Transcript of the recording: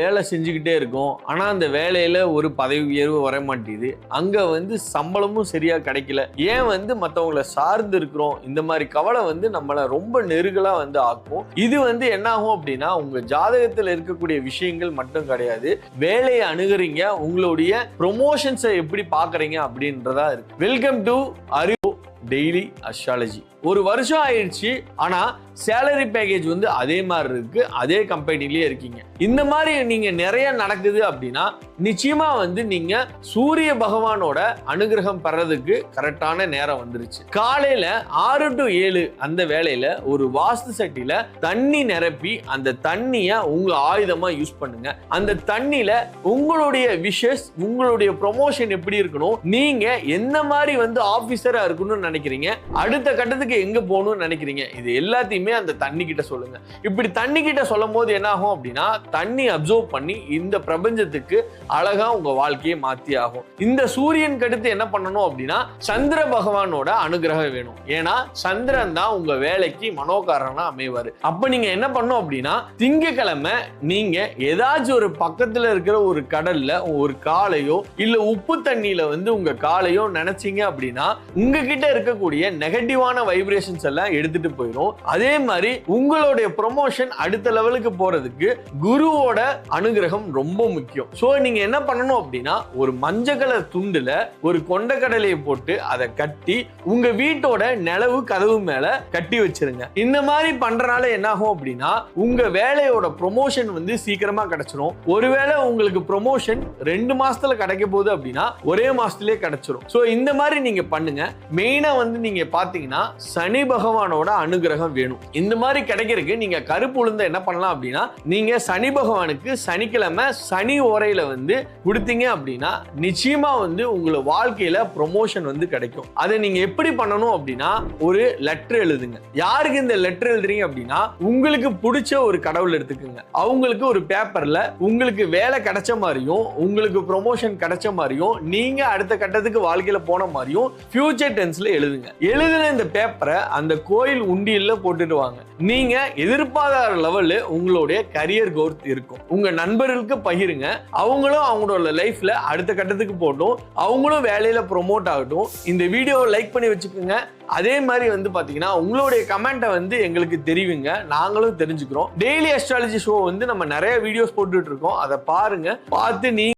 வேலை செஞ்சுக்கிட்டே இருக்கோம். ஆனால் அந்த வேலையில் ஒரு பதவி உயர்வு வர மாட்டேங்குது. அங்கே வந்து சம்பளமும் சரியாக கிடைக்கல. ஏன் வந்து மற்றவங்கள சார்ந்து இருக்கிறோம்? இந்த மாதிரி கவலை வந்து நம்மளை ரொம்ப நெருகலாக வந்து ஆக்கும். இது வந்து என்ன ஆகும் அப்படின்னா உங்கள் ஜாதகத்தில் இருக்கக்கூடிய விஷயங்கள் மட்டும் கிடையாது. வேலையை அணுகிறீங்க. உங்களுடைய ப்ரொமோஷன்ஸை எப்படி பார்க்குறீங்க அப்படின்றதா இருக்கு. Welcome to Arivu daily astrology ஒரு வருஷம் ஆயிடுச்சு ஆனா சேலரி பேக்கேஜ் வந்து அதே மாதிரி இருக்கு அதே கம்பெனிலேயே இருக்கீங்க. இந்த மாதிரி நீங்க நிறைய நடக்குது அப்படின்னா நிச்சயமா வந்து நீங்க சூரிய பகவானோட அனுகிரகம் பெறதுக்கு கரெக்டான நேரம் வந்துருச்சு. காலையில ஆறு டு ஏழு அந்த வேலையில ஒரு வாஸ்து சட்டியில தண்ணி நிரப்பி அந்த தண்ணிய உங்க ஆயுதமா யூஸ் பண்ணுங்க. அந்த தண்ணியில உங்களுடைய விஷஸ் உங்களுடைய ப்ரொமோஷன் எப்படி இருக்கணும் நீங்க எந்த மாதிரி வந்து ஆபீசரா இருக்கணும்னு நினைக்கிறீங்க அடுத்த கட்டத்துக்கு எங்க போகணும்னு நினைக்கிறீங்க? இது எல்லாத்தையுமே அந்த தண்ணி கிட்ட சொல்லுங்க. இப்படி தண்ணி கிட்ட சொல்லும் போது என்ன ஆகும் அப்படின்னா தண்ணி அப்சர்வ் பண்ணி இந்த பிரபஞ்சத்துக்கு அழகா உங்க வாழ்க்கையை மாத்தி ஆகும். இந்த சூரியன் அடுத்து என்ன பண்ணணும் அப்படின்னா சந்திர பகவானோட அனுகிரகம் வேணும். ஏன்னா சந்திரன் தான் உங்க வேலைக்கு மனோகாரனா அமைவாரு. அப்ப நீங்க என்ன பண்ணும் அப்படின்னா திங்கக்கிழமை நீங்க ஏதாச்சும் ஒரு பக்கத்துல இருக்கிற ஒரு கடல்ல ஒரு காலையோ இல்ல உப்பு தண்ணியில வந்து உங்க காலையோ நினைச்சீங்க அப்படின்னா உங்ககிட்ட இருக்கக்கூடிய நெகட்டிவான வைப்ரேஷன்ஸ் எல்லாம் எடுத்துட்டு போயிடும் அதே மாதிரி உங்களுடைய ப்ரொமோஷன் அடுத்த லெவலுக்கு போறதுக்கு குருவோட அனுகிரகம் ரொம்ப முக்கியம். ஸோ நீங்க என்ன பண்ணணும் அப்படின்னா ஒரு மஞ்சள் கலர் துண்டுல ஒரு கொண்டக்கடலையை போட்டு அதை கட்டி உங்க வீட்டோட நிலவு கதவு மேல கட்டி வச்சிருங்க. இந்த மாதிரி பண்றனால என்ன ஆகும் அப்படின்னா உங்க வேலையோட ப்ரொமோஷன் வந்து சீக்கிரமா கிடைச்சிரும். ஒருவேளை உங்களுக்கு ப்ரொமோஷன் ரெண்டு மாசத்துல கிடைக்க போகுது அப்படின்னா ஒரே மாசத்துலயே கிடைச்சிரும். சோ இந்த மாதிரி நீங்க பண்ணுங்க. மெயினா வந்து நீங்க பாத்தீங்கன்னா சனி பகவானோட அனுகிரகம் வேணும். இந்த மாதிரி கிடைக்கிறதுக்கு நீங்க கருப்பு உளுந்த என்ன பண்ணலாம் அப்படின்னா நீங்க சனி பகவானுக்கு சனிக்கிழமை சனி ஓரையில வந்து கொடுத்தீங்க அப்படின்னா நிச்சயமா வந்து உங்களை வாழ்க்கையில ப்ரொமோஷன் வந்து கிடைக்கும். அதை நீங்க எப்படி பண்ணணும் அப்படின்னா ஒரு லெட்டர் எழுதுங்க. யாருக்கு இந்த லெட்டர் எழுதுறீங்க அப்படின்னா உங்களுக்கு பிடிச்ச ஒரு கடவுள் எடுத்துக்கோங்க. அவங்களுக்கு ஒரு பேப்பர்ல உங்களுக்கு வேலை கிடைச்ச மாதிரியும் உங்களுக்கு ப்ரொமோஷன் கிடைச்ச மாதிரியும் நீங்க அடுத்த கட்டத்துக்கு வாழ்க்கையில போன மாதிரியும் ஃபியூச்சர் டென்ஸ்ல எழுதுங்க. எழுதுன இந்த பேப்பர் அந்த கோயில் உண்டியல்ல போட்டுடுவாங்க. நீங்க எதிர்பாராத லெவலு உங்களுடைய கரியர் கோர்த் இருக்கும். உங்க நண்பர்களுக்கு பகிருங்க. அவங்களும் அவங்களோட லைஃப்ல அடுத்த கட்டத்துக்கு போட்டும் அவங்களும் வேலையில ப்ரொமோட் ஆகட்டும். இந்த வீடியோவை லைக் பண்ணி வச்சுக்கோங்க. அதே மாதிரி வந்து பாத்தீங்கன்னா உங்களுடைய கமெண்ட்டை வந்து எங்களுக்கு தெரிவிங்க. நாங்களும் தெரிஞ்சுக்கிறோம். டெய்லி அஸ்ட்ராலஜி ஷோ வந்து நம்ம நிறைய வீடியோஸ் போட்டுட்டு இருக்கோம். அதை பாருங்க. பார்த்து நீ